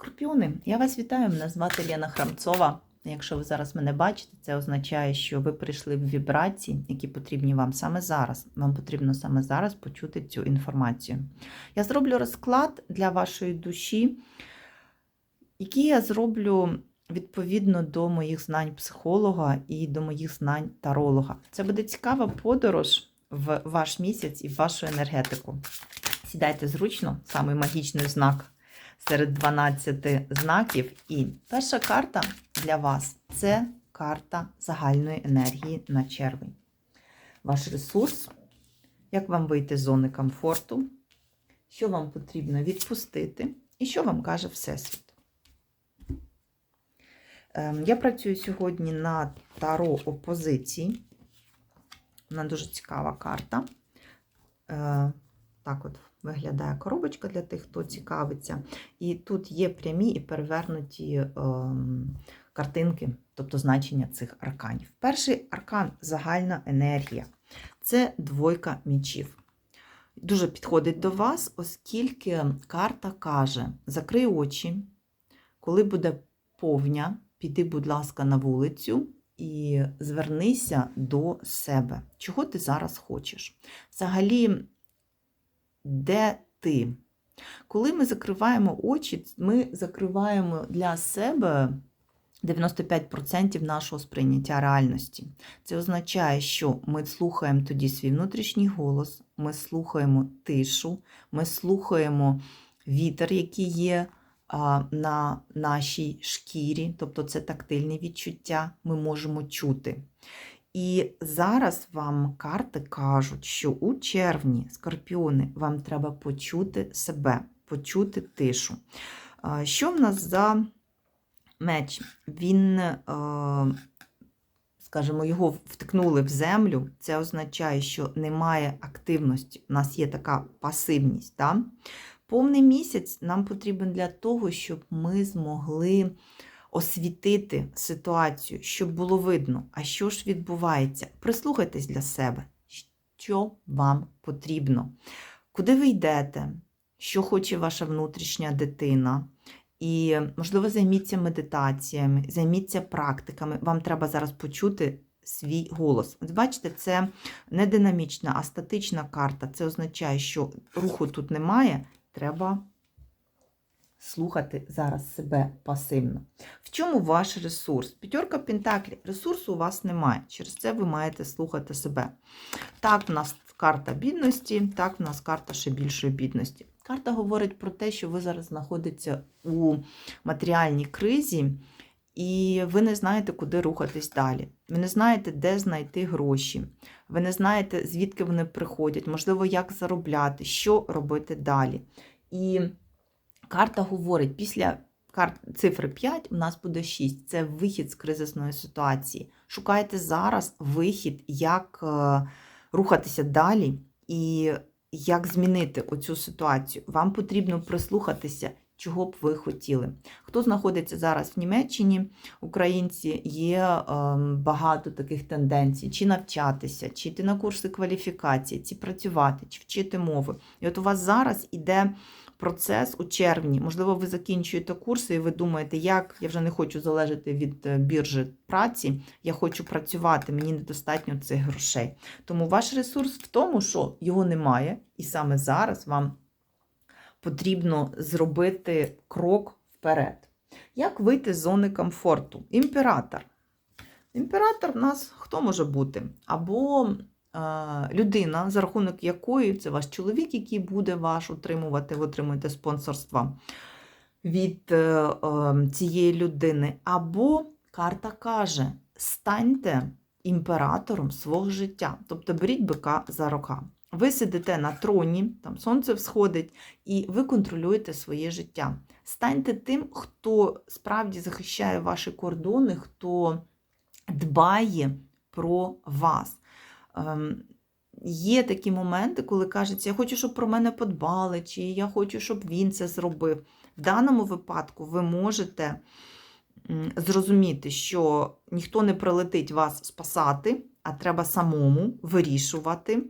Скорпіони, я вас вітаю. Мене звати Лена Храмцова. Якщо ви зараз мене бачите, це означає, що ви прийшли в вібрації, які потрібні вам саме зараз. Вам потрібно саме зараз почути цю інформацію. Я зроблю розклад для вашої душі, який я зроблю відповідно до моїх знань психолога і до моїх знань таролога. Це буде цікава подорож в ваш місяць і в вашу енергетику. Сідайте зручно, самий магічний знак серед 12 знаків. І перша карта для вас це карта загальної енергії на червень. Ваш ресурс, як вам вийти з зони комфорту, що вам потрібно відпустити, і що вам каже Всесвіт. Ем, Я працюю сьогодні на таро опозиції. Вона дуже цікава карта. Е, Так от виглядає коробочка для тих, хто цікавиться. І тут є прямі і перевернуті е, картинки, тобто значення цих арканів. Перший аркан загальна енергія. Це двойка мічів. Дуже підходить до вас, оскільки карта каже: закрий очі, коли буде повня, піди, будь ласка, на вулицю. І звернися до себе. Чого ти зараз хочеш? Взагалі, де ти? Коли ми закриваємо очі, ми закриваємо для себе 95% нашого сприйняття реальності. Це означає, що ми слухаємо тоді свій внутрішній голос, ми слухаємо тишу, ми слухаємо вітер, який є на нашій шкірі, тобто це тактильні відчуття, ми можемо чути. І зараз вам карти кажуть, що у червні, скорпіони, вам треба почути себе, почути тишу. Що в нас за меч? Він, е, скажімо, його втикнули в землю. Це означає, що немає активності. У нас є така пасивність. Да? Повний місяць нам потрібен для того, щоб ми змогли освітити ситуацію, щоб було видно, а що ж відбувається. Прислухайтесь для себе, що вам потрібно, куди ви йдете, що хоче ваша внутрішня дитина. І, можливо, займіться медитаціями, займіться практиками. Вам треба зараз почути свій голос. От бачите, це не динамічна, а статична карта. Це означає, що руху тут немає, треба слухати зараз себе пасивно. В чому ваш ресурс? П'ятерка Пентаклі. Ресурсу у вас немає. Через це ви маєте слухати себе. Так, в нас карта бідності, так, в нас карта ще більшої бідності. Карта говорить про те, що ви зараз знаходитеся у матеріальній кризі, і ви не знаєте, куди рухатись далі. Ви не знаєте, де знайти гроші. Ви не знаєте, звідки вони приходять, можливо, як заробляти, що робити далі. І карта говорить, після цифри 5 у нас буде 6. Це вихід з кризисної ситуації. Шукайте зараз вихід, як е, рухатися далі і як змінити оцю ситуацію. Вам потрібно прислухатися, чого б ви хотіли. Хто знаходиться зараз в Німеччині, українці, є е, багато таких тенденцій: чи навчатися, чи йти на курси кваліфікації, чи працювати, чи вчити мови. І от у вас зараз іде процес у червні. Можливо, ви закінчуєте курси, і ви думаєте, як я вже не хочу залежати від е, біржі праці, я хочу працювати, мені недостатньо цих грошей. Тому ваш ресурс в тому, що його немає, і саме зараз вам потрібно зробити крок вперед. Як вийти з зони комфорту? Імператор. Імператор в нас хто може бути? Або людина, за рахунок якої це ваш чоловік, який буде ваш утримувати, ви отримуєте спонсорства від е, цієї людини. Або карта каже: станьте імператором свого життя, тобто беріть бика за рока. Ви сидите на троні, там сонце всходить, і ви контролюєте своє життя. Станьте тим, хто справді захищає ваші кордони, хто дбає про вас. Ем, Є такі моменти, коли кажеться, я хочу, щоб про мене подбали, чи я хочу, щоб він це зробив. В даному випадку ви можете зрозуміти, що ніхто не прилетить вас спасати, а треба самому вирішувати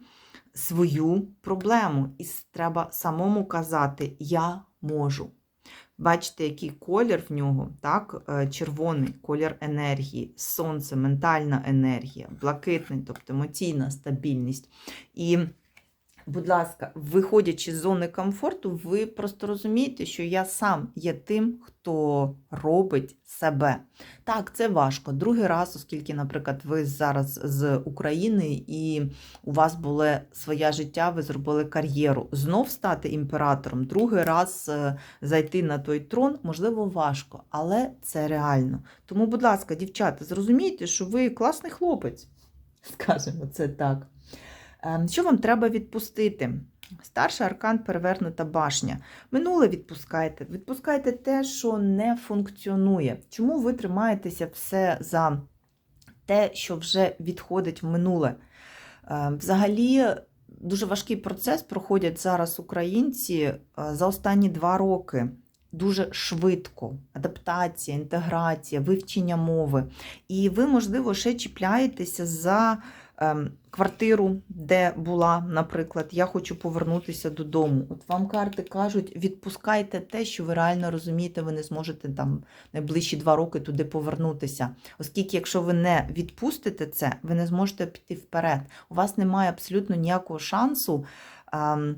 свою проблему. І треба самому казати Я можу. Бачите, який колір в нього, так? Е, Червоний колір енергії, сонце, ментальна енергія, блакитний, тобто емоційна стабільність. І, будь ласка, виходячи з зони комфорту, ви просто розумієте, що я сам є тим, хто робить себе. Так, це важко. Другий раз, оскільки, наприклад, ви зараз з України і у вас було своє життя, ви зробили кар'єру. Знов стати імператором, другий раз е, зайти на той трон, можливо, важко, але це реально. Тому, будь ласка, дівчата, зрозумійте, що ви класний хлопець, скажімо це так. Ем, Що вам треба відпустити? Старший аркан перевернута башня. Минуле відпускайте. Відпускайте те, що не функціонує. Чому ви тримаєтеся все за те, що вже відходить в минуле? Е, Взагалі, дуже важкий процес проходять зараз українці е, за останні два роки. Дуже швидко адаптація, інтеграція, вивчення мови. І ви, можливо, ще чіпляєтеся за ем, квартиру, де була, наприклад, я хочу повернутися додому. От вам карти кажуть, відпускайте те, що ви реально розумієте, ви не зможете там найближчі два роки туди повернутися. Оскільки, якщо ви не відпустите це, ви не зможете піти вперед. У вас немає абсолютно ніякого шансу ем,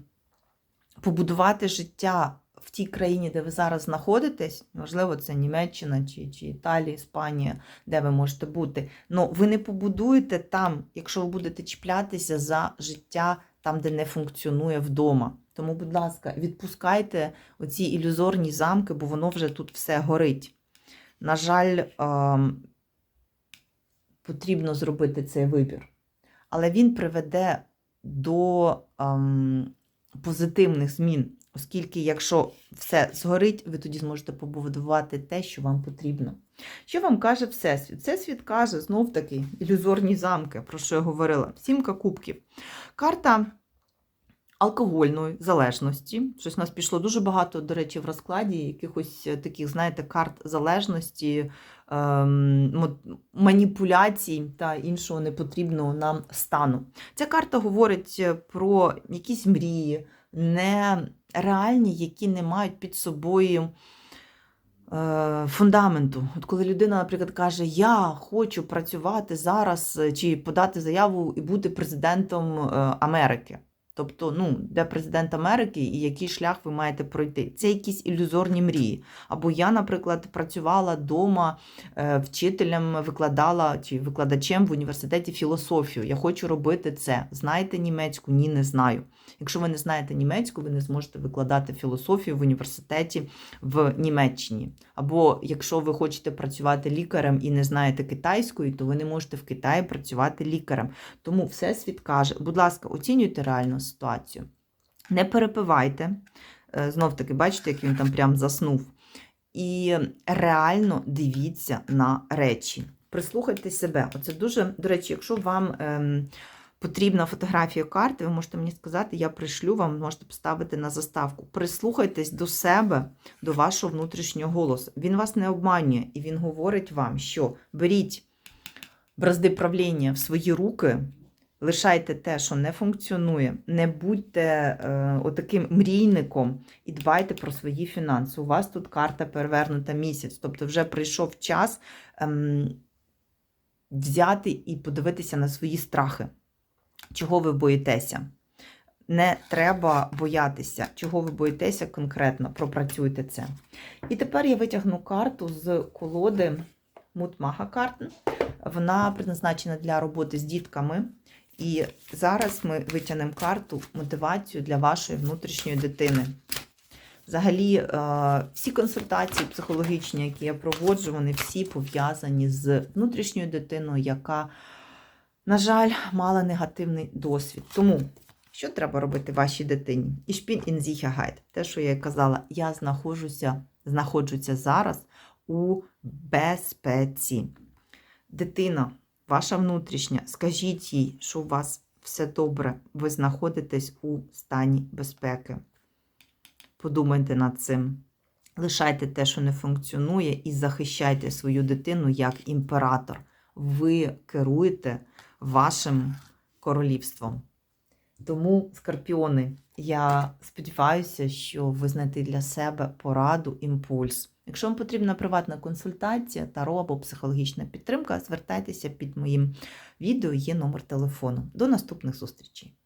побудувати життя. В тій країні, де ви зараз знаходитесь, можливо, це Німеччина чи, чи Італія, Іспанія, де ви можете бути. Ну, ви не побудуєте там, якщо ви будете чіплятися за життя там, де не функціонує вдома. Тому, будь ласка, відпускайте оці ілюзорні замки, бо воно вже тут все горить. На жаль, ем, потрібно зробити цей вибір. Але він приведе до ем, позитивних змін. Оскільки, якщо все згорить, ви тоді зможете побудувати те, що вам потрібно. Що вам каже Всесвіт? Всесвіт каже, знов таки, ілюзорні замки, про що я говорила. Сімка кубків. Карта алкогольної залежності. Щось у нас пішло дуже багато, до речі, в розкладі якихось таких, знаєте, карт залежності, ем, маніпуляцій та іншого непотрібного нам стану. Ця карта говорить про якісь мрії, нереальні, які не мають під собою е, фундаменту. От коли людина, наприклад, каже, я хочу працювати зараз чи подати заяву і бути президентом е, Америки. Тобто, ну, де президент Америки і який шлях ви маєте пройти. Це якісь ілюзорні мрії. Або я, наприклад, працювала вдома вчителем, викладала чи викладачем в університеті філософію. Я хочу робити це. Знаєте німецьку? Ні, не знаю. Якщо ви не знаєте німецьку, ви не зможете викладати філософію в університеті в Німеччині. Або якщо ви хочете працювати лікарем і не знаєте китайської, то ви не можете в Китаї працювати лікарем. Тому Всесвіт каже, будь ласка, оцінюйте реальну ситуацію. Не перепивайте. Знов таки, бачите, як він там прям заснув. І реально дивіться на речі. Прислухайте себе. Оце дуже, до речі, якщо вам ем, потрібна фотографія карти, ви можете мені сказати, я пришлю вам, можете поставити на заставку. Прислухайтесь до себе, до вашого внутрішнього голосу. Він вас не обманює, і він говорить вам, що беріть бразди правління в свої руки. Лишайте те, що не функціонує, не будьте е, отаким мрійником і дбайте про свої фінанси. У вас тут карта перевернута місяць, тобто вже прийшов час ем, взяти і подивитися на свої страхи. Чого ви боїтеся? Не треба боятися, чого ви боїтеся конкретно, пропрацюйте це. І тепер я витягну карту з колоди Мутмага Картен. Вона призначена для роботи з дітками. І зараз ми витягнемо карту мотивацію для вашої внутрішньої дитини. Взагалі, всі консультації психологічні, які я проводжу, вони всі пов'язані з внутрішньою дитиною, яка, на жаль, мала негативний досвід. Тому, що треба робити вашій дитині? Ішпін інзіхягайд. Те, що я казала, я знаходжуся, знаходжуся зараз у безпеці. Дитина ваша внутрішня, скажіть їй, що у вас все добре, ви знаходитесь у стані безпеки. Подумайте над цим. Лишайте те, що не функціонує, і захищайте свою дитину як імператор. Ви керуєте вашим королівством. Тому, скорпіони, я сподіваюся, що ви знайдете для себе пораду, імпульс. Якщо вам потрібна приватна консультація, таро або психологічна підтримка, звертайтеся під моїм відео, є номер телефону. До наступних зустрічей!